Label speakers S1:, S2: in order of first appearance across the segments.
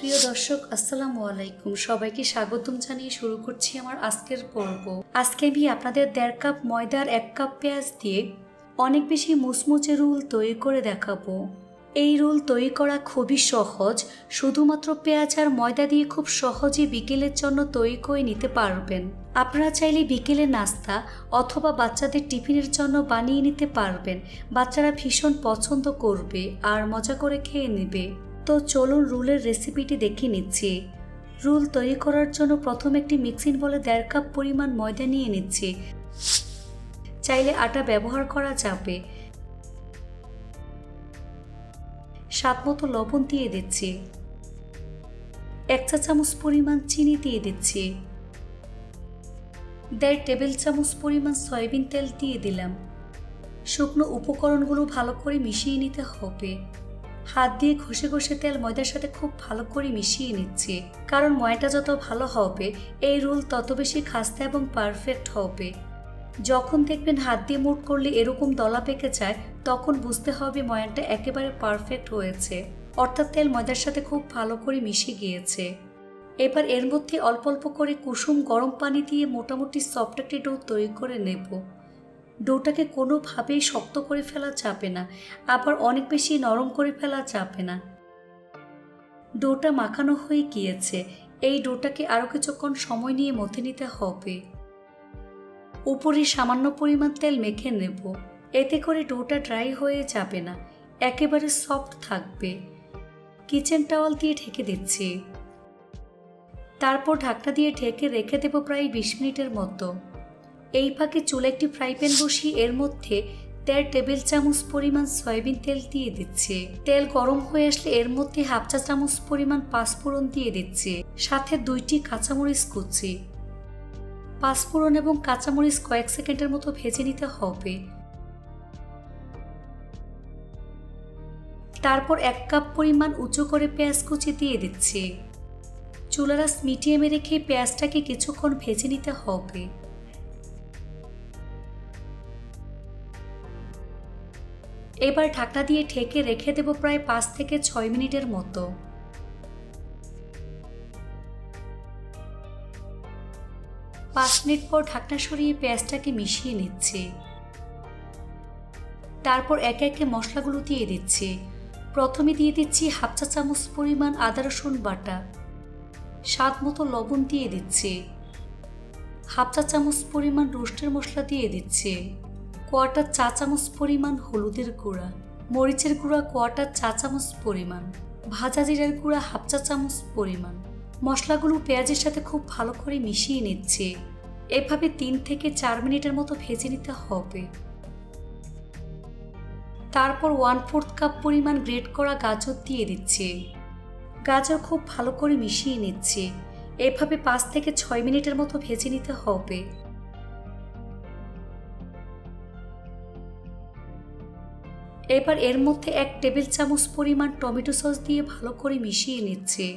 S1: প্রিয় দর্শক, আসসালামু আলাইকুম। সবাইকে স্বাগতম জানিয়ে শুরু করছি আমার আজকের পর্ব। আজকে আমি আপনাদের দেড় কাপ ময়দার এক কাপ পেঁয়াজ দিয়ে অনেক বেশি মুচমুচে রুল তৈরি করে দেখাবো। এই রোল তৈরি করা খুবই সহজ। শুধুমাত্র পেঁয়াজ আর ময়দা দিয়ে খুব সহজে বিকেলের জন্য তৈরি করে নিতে পারবেন। আপনারা চাইলে বিকেলে নাস্তা অথবা বাচ্চাদের টিফিনের জন্য বানিয়ে নিতে পারবেন। বাচ্চারা ভীষণ পছন্দ করবে আর মজা করে খেয়ে নেবে। তো চলুন রুলের রেসিপিটি দেখে নিচ্ছি। রুল তৈরি করার জন্য প্রথম একটি মিক্সিং বলে দেড় কাপ পরিমাণ ময়দা নিয়ে নিচ্ছি। চাইলে আটা ব্যবহার করা যাবে। স্বাদ মতো লবণ দিয়ে দিচ্ছি। এক চা চামচ পরিমাণ চিনি দিয়ে দিচ্ছি। দেড় টেবিল চামচ পরিমাণ সয়াবিন তেল দিয়ে দিলাম। শুকনো উপকরণগুলো ভালো করে মিশিয়ে নিতে হবে। হাত দিয়ে ঘষে ঘষে তেল ময়দার সাথে খুব ভালো করে মিশিয়ে নিচ্ছি। কারণ ময়টা যত ভালো হবে, এই রোল তত বেশি খাস্তা এবং পারফেক্ট হবে। যখন দেখবেন হাত দিয়ে মুট করলে এরকম দলা পেকে যায়, তখন বুঝতে হবে ময়ানটা একেবারে পারফেক্ট হয়েছে। অর্থাৎ তেল ময়দার সাথে খুব ভালো করে মিশে গিয়েছে। এবার এর মধ্যে অল্প অল্প করে কুসুম গরম পানি দিয়ে মোটামুটি সফট একটি ডো তৈরি করে নেব। ডোটাকে কোনোভাবেই শক্ত করে ফেলা চাপে না, আবার অনেক বেশি নরম করে ফেলা চাপে না। ডোটা মাখানো হয়ে গিয়েছে, এই ডোটাকে আরও কিছুক্ষণ সময় নিয়ে মথে নিতে হবে। উপরে সামান্য পরিমাণ তেল মেখে নেব, এতে করে ডোটা ড্রাই হয়ে যাবে না, একেবারে সফট থাকবে। কিচেন টাওয়াল দিয়ে ঢেকে দিচ্ছি। তারপর ঢাকনা দিয়ে ঢেকে রেখে দেবো প্রায় বিশ মিনিটের মতো। এই ফাঁকে চুলে একটি ফ্রাই প্যান বসিয়ে এর মধ্যে দেড় টেবিল চামচ পরিমাণ সয়াবিন তেল দিয়ে দিচ্ছে। তেল গরম হয়ে আসলে এর মধ্যে হাফ চা চামচ পরিমাণ পাঁচফোড়ন দিয়ে দিচ্ছে। সাথে দুইটি কাঁচামরিচ কুচি। পাঁচফোড়ন এবং কাঁচামরিচ কয়েক সেকেন্ডের মতো ভেজে নিতে হবে। তারপর এক কাপ পরিমাণ উঁচু করে পেঁয়াজ কুচি দিয়ে দিচ্ছি। চুলারাস মিডিয়ামে রেখে পেঁয়াজটাকে কিছুক্ষণ ভেজে নিতে হবে। এবার ঢাকনা দিয়ে ঠেকে রেখে দেব প্রায় পাঁচ থেকে ছয় মিনিটের মতো। পাঁচ মিনিট পর ঢাকনা সরিয়ে পেঁয়াজটাকে মিশিয়ে নিচ্ছে। তারপর একে একে মশলাগুলো দিয়ে দিচ্ছি। প্রথমে দিয়ে দিচ্ছি হাফ চা চামচ পরিমাণ আদা রসুন বাটা। স্বাদ মতো লবণ দিয়ে দিচ্ছি। হাফ চা চামচ পরিমাণ রোস্টের মশলা দিয়ে দিচ্ছে। কোয়াটার চা চামচ পরিমাণ হলুদের গুঁড়া, মরিচের গুঁড়া কোয়াটার চা চামচ পরিমাণ, ভাজা জিরার গুঁড়া হাফ চা চামচ পরিমাণ। মশলাগুলো পেঁয়াজের সাথে খুব ভালো করে মিশিয়ে নিচ্ছে। এভাবে তিন থেকে চার মিনিটের মতো ভেজে নিতে হবে। তারপর ওয়ান ফোর্থ কাপ পরিমাণ গ্রেট করা গাজর দিয়ে দিচ্ছে। গাজর খুব ভালো করে মিশিয়ে নিচ্ছে। এভাবে পাঁচ থেকে ছয় মিনিটের মতো ভেজে নিতে হবে। এবার এর মধ্যে এক টেবিল চামচ পরিমাণ টমেটো সস দিয়ে ভালো করে মিশিয়ে নিচ্ছে।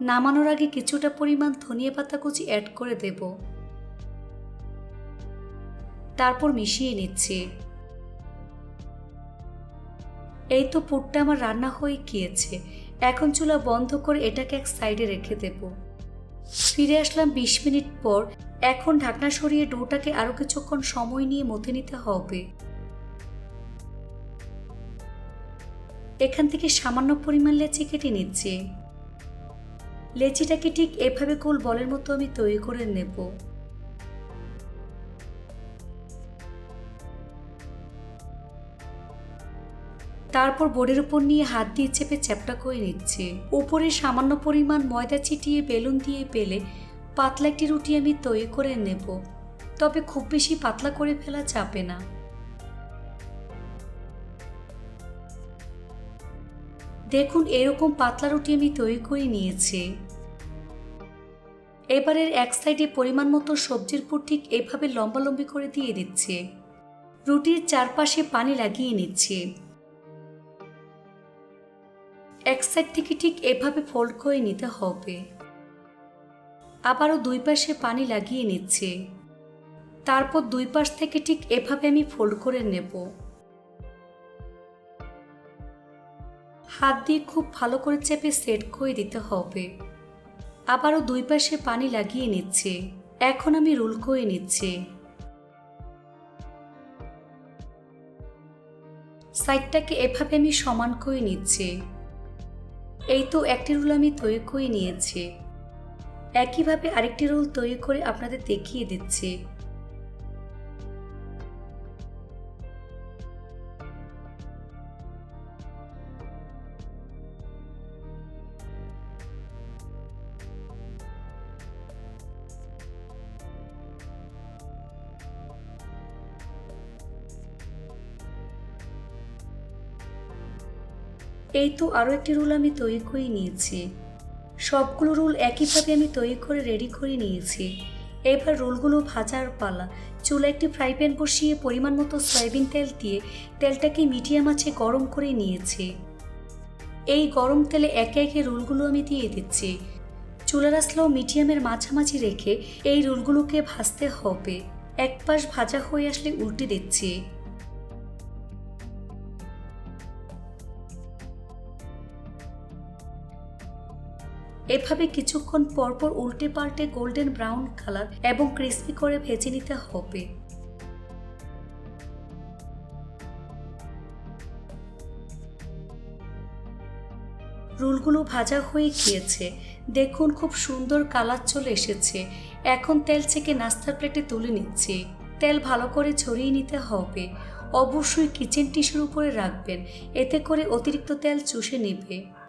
S1: নামানোর আগে কিছুটা পরিমাণ ধনিয়া পাতা কুচি অ্যাড করে দেব। তারপর মিশিয়ে নিচ্ছে। এই তো পুরটা আমার রান্না হয়ে গিয়েছে। এখন চুলা বন্ধ করে এটাকে এক সাইডে রেখে দেব। ফিরে আসলাম বিশ মিনিট পর, এখন ঢাকনা সরিয়ে ডোটাকে আরও কিছুক্ষণ সময় নিয়ে মথে নিতে হবে। এখান থেকে সামান্য পরিমাণ লেচি কেটে নিচ্ছে। লেচিটাকে ঠিক এভাবে গোল বলের মতো আমি তৈরি করে নেব। তারপর বোর্ডের উপর নিয়ে হাত দিয়ে চেপে চ্যাপটা করে নিচ্ছে। উপরে সামান্য পরিমাণ ময়দা ছিটিয়ে বেলুন দিয়ে পেলে পাতলা একটি রুটি আমি তৈরি করে নেব। তবে খুব বেশি পাতলা করে ফেলা যাবে না। দেখুন, এরকম পাতলা রুটি আমি তৈরি করে নিয়েছি। এবারের এক সাইডে পরিমাণ মতো সবজির পুর ঠিক এভাবে লম্বালম্বি করে দিয়ে দিচ্ছে। রুটির চারপাশে পানি লাগিয়ে নিচ্ছে। এক সাইড থেকে ঠিক এভাবে ফোল্ড করে নিতে হবে? আবারও দুই পাশে পানি লাগিয়ে নিচ্ছে। তারপর দুই পাশ থেকে ঠিক এভাবে আমি ফোল্ড করে নেব। হাত দিয়ে খুব ভালো করে চেপে সেট করে দিতে হবে। আবারও দুই পাশে পানি লাগিয়ে নিচ্ছে। এখন আমি রোল করে নিচ্ছি। সাইডটাকে এভাবে আমি সমান করে নিচ্ছি। এই তো একটি রোল আমি তৈরি করে নিয়েছি। একইভাবে আরেকটি রোল তৈরি করে আপনাদের দেখিয়ে দিচ্ছি। এই তো আরও একটি রুল আমি তৈরি করে নিয়েছি। সবগুলো রুল একইভাবে আমি তৈরি করে রেডি করে নিয়েছি। এবার রোলগুলো ভাজার পালা। চুলা একটি ফ্রাই প্যান বসিয়ে পরিমাণ মতো সয়াবিন তেল দিয়ে তেলটাকে মিডিয়াম আছে গরম করে নিয়েছি। এই গরম তেলে একে একে রোলগুলো আমি দিয়ে দিচ্ছি। চুলার আসলেও মিডিয়ামের মাঝামাঝি রেখে এই রোলগুলোকে ভাজতে হবে। এক পাশ ভাজা হয়ে আসলে উল্টে দিচ্ছি। এভাবে কিছুক্ষণ পরপর উল্টে পাল্টে গোল্ডেন ব্রাউন কালার এবং ক্রিস্পি করে ভেজে নিতে হবে। রোলগুলো ভাজা হয়ে গিয়েছে। দেখুন, খুব সুন্দর কালার চলে এসেছে। এখন তেল থেকে নাস্তার প্লেটে তুলে নিচ্ছি। তেল ভালো করে ছড়িয়ে নিতে হবে। অবশ্যই কিচেন টিস্যুর উপরে রাখবেন। এতে করে অতিরিক্ত তেল চুষে নেবে।